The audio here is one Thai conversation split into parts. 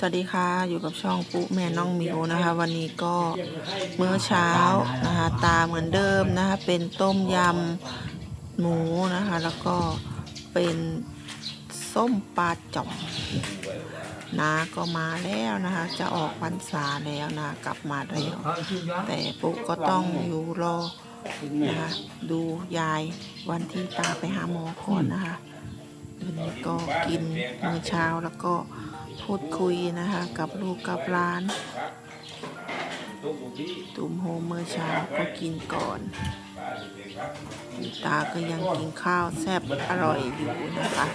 สวัสดีค่ะ อยู่กับช่องปุ๊แม่น้องมิวนะคะ วันนี้ก็มื้อเช้านะคะ ตาเหมือนเดิมนะคะ เป็นต้มยำหมูนะคะ แล้วก็เป็นส้มปลาจ่อมนาก็มาแล้วนะคะ จะออกพรรษาแล้วนะ กลับมาแล้วแต่ปุ๊ก็ต้องอยู่รอนะคะดูยายวันที่ตาไปหาหมอก่อนนะคะวันนี้ก็กินมื้อเช้าแล้วก็ พูดคุยนะคะ กับลูกกับหลาน ตุ่มโฮมเมื่อเช้าก็กินก่อนตาก็ยังกินข้าวแซ่บอร่อยอยู่นะคะ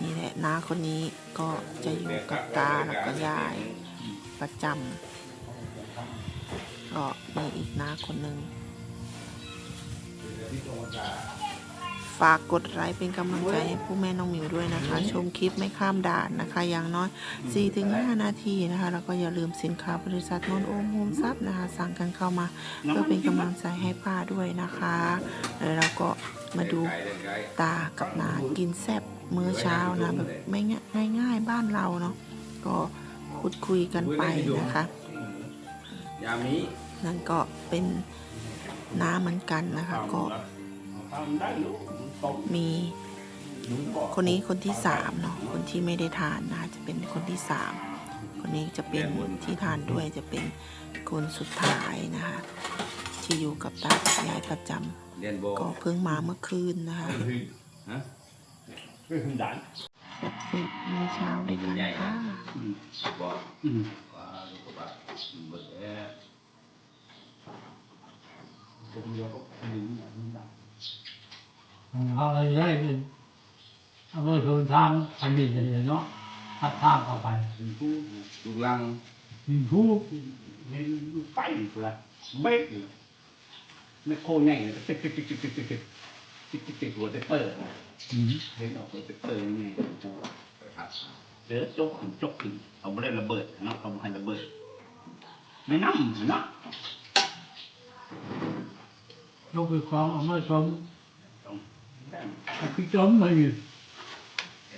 นี่แหละน้าคนนี้ก็จะอยู่กับตาแล้วก็ยายประจำก็มีอีกน้าคนหนึ่ง ฝากกดไลค์เป็นกำลังใจให้ผู้แม่น้องหมิวด้วยนะคะ ชมคลิปไม่ข้ามด่านนะคะ อย่างน้อย 4-5 นาทีนะคะ แล้วก็อย่าลืมสินค้าบริษัทนนท์โอมโฮมซับนะคะ สั่งกันเข้ามา เพื่อเป็นกำลังใจให้ป้าด้วยนะคะแล้วเราก็มาดูตากับนากินแซ่บมื้อเช้านะแบบไม่ง่ายง่ายๆบ้านเราเนาะก็พูดคุยกันไปนะคะยามินั่นก็เป็นน้าเหมือนกันนะคะก็ มีคนนี้คนที่สามเนาะคนที่ไม่ได้ทานนะคะจะเป็นคนที่สามคนนี้จะเป็นที่ทานด้วยจะเป็นคนสุดท้ายนะคะที่อยู่กับตากับยายประจเรียนโบำก็เพิ่งมาเมื่อคืนนะคะฮะสิบมื้อเช้าด้วยกันค่ะบอกว่าลูกว่าเบิดแอเอาอะไรได้เป็นเอาไปเดินทางอันนี้เลยเนาะทัดทางเข้าไปลูกลังมีผู้นี่ไปละเบรกไม่โคง่ายเลยติ๊กติ๊กติ๊กติ๊กติ๊กติ๊กติ๊กติ๊กติ๊กติ๊กหัวเตเปอร์อืมเห็นออกหัวเตเปอร์นี่ไงเดี๋ยวจกขึ้นจกขึ้นเอาไม่ได้ระเบิดนะเอาไม่ให้ระเบิดไม่น้ำนะยกไปคลองเอามาชมต้อง Fikk meg ut.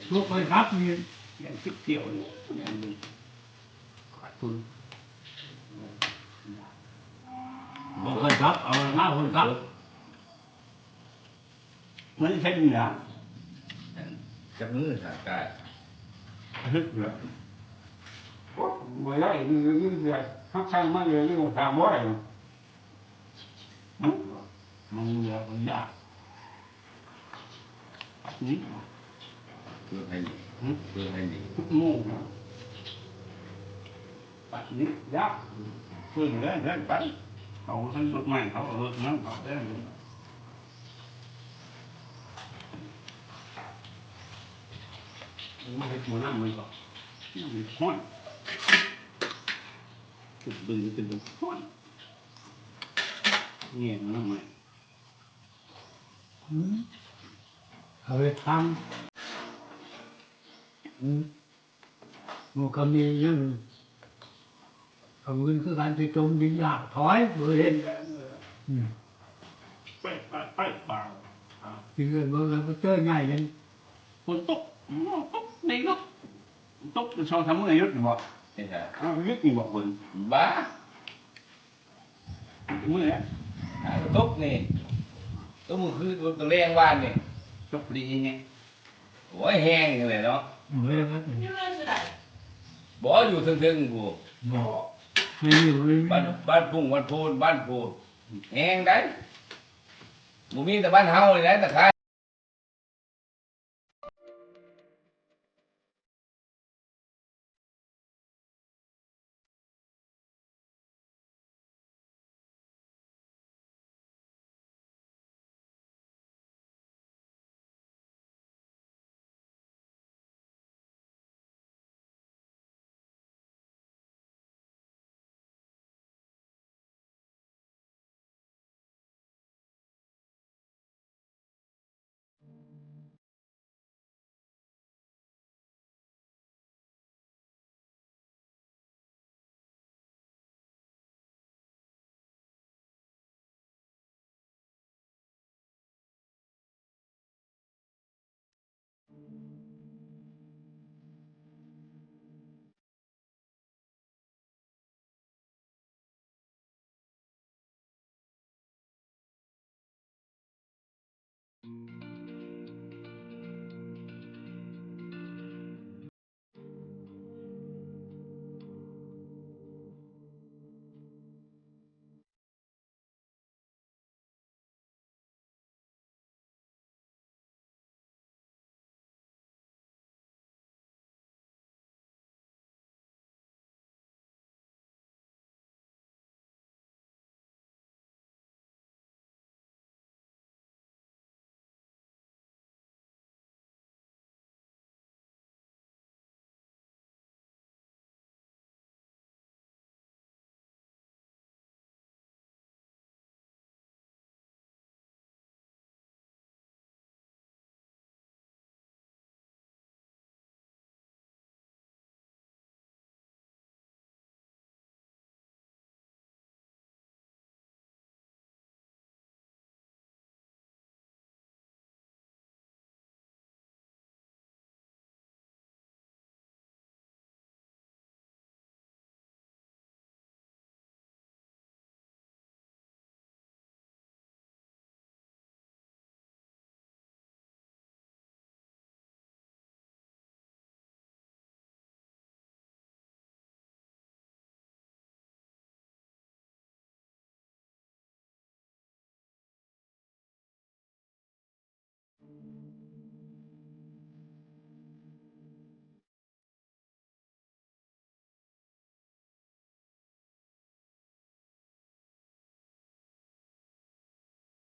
Så på katten min. Jeg fikk det òg. Katten. Một con cắp, ở ngã hồi cắp. Mấy sinh là Chắc nữa là cái. Hết rồi. Bởi lại như vậy, hát sang mấy người cái thằng bó này. người giờ cũng dạng. เพื่อให้เพื่อให้ดีโม่ปัดนิดยับเพื่อนได้เด้ปัดเขาทำสุดถแม่เขาเออนั่งปัดได้ไม่เห็นหมูน้ำเลยหรอกน้ำมันห้อนตึกบึงติดบึงห้อนเงี้ยน้ำมัน hơi thăm ừ. một cầm đi nhưng cầm nguyên cứ gắn cái trông đi lạc thói vừa lên. Ừ. Thì người bố là có chơi ngày lên. Con túc túc đi lúc túc sau thăm ngày lúc một thì là nó viết như một mình bá. Đúng rồi đấy à, túc này. Túc một cái len quan này. ชกดีแฮงโอ้ยแห้งจังเลยเนาะเหมือนกันนี่มันสุดได้บ่อยู่ถึงๆกูบอกไม่อยู่ไม่บ้านบ้านพุ่งบ้านโพนบ้านโพนแห้งได้บ่มีแต่บ้านเฮาเลยนะต่ใคร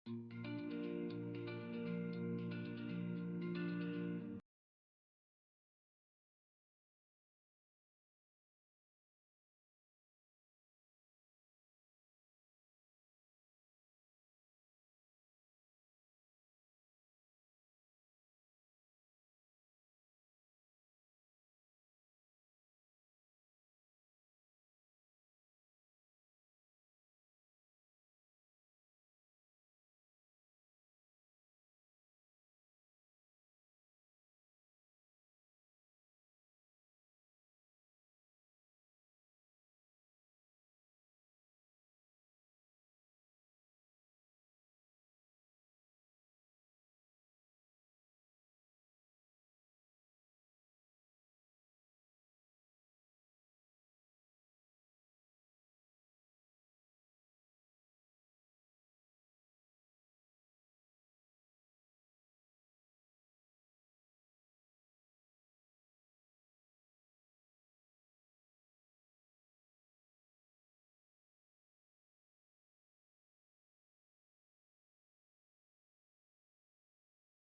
Thank you.